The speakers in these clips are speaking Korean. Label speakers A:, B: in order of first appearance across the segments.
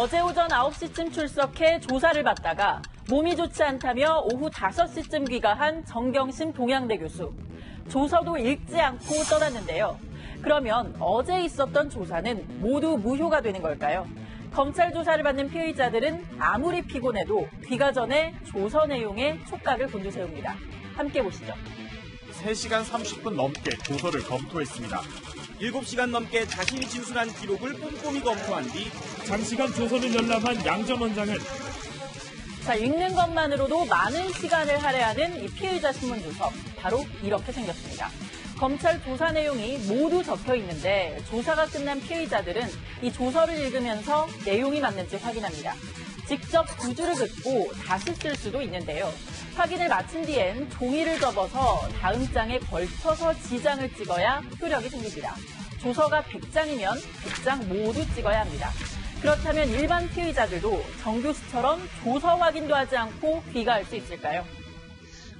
A: 어제 오전 9시쯤 출석해 조사를 받다가 몸이 좋지 않다며 오후 5시쯤 귀가한 정경심 동양대 교수. 조서도 읽지 않고 떠났는데요. 그러면 어제 있었던 조사는 모두 무효가 되는 걸까요? 검찰 조사를 받는 피의자들은 아무리 피곤해도 귀가 전에 조서 내용에 촉각을 곤두세웁니다. 함께 보시죠.
B: 3시간 30분 넘게 조서를 검토했습니다.
C: 7시간 넘게 자신이 진술한 기록을 꼼꼼히 검토한 뒤
B: 장시간 조서를 열람한 양전 원장은
A: 자, 읽는 것만으로도 많은 시간을 할애하는 이 피의자 신문 조서. 바로 이렇게 생겼습니다. 검찰 조사 내용이 모두 적혀 있는데 조사가 끝난 피의자들은 이 조서를 읽으면서 내용이 맞는지 확인합니다. 직접 구주를 긋고 다시 쓸 수도 있는데요. 확인을 마친 뒤엔 종이를 접어서 다음 장에 걸쳐서 지장을 찍어야 효력이 생깁니다. 조서가 100장이면 100장 모두 찍어야 합니다. 그렇다면 일반 피의자들도 정 교수처럼 조서 확인도 하지 않고 귀가할 수 있을까요?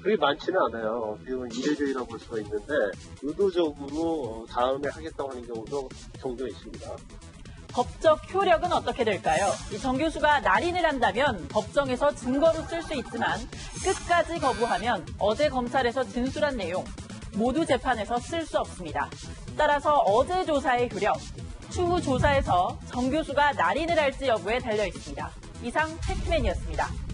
D: 그게 많지는 않아요. 어떻게 보면 이례적이라고 볼 수가 있는데 의도적으로 다음에 하겠다고 하는 경우도 종종 있습니다.
A: 법적 효력은 어떻게 될까요? 이정 교수가 날인을 한다면 법정에서 증거로 쓸 수 있지만 끝까지 거부하면 어제 검찰에서 진술한 내용 모두 재판에서 쓸 수 없습니다. 따라서 어제 조사의 효력, 추후 조사에서 정 교수가 날인을 할지 여부에 달려 있습니다. 이상 팩트맨이었습니다.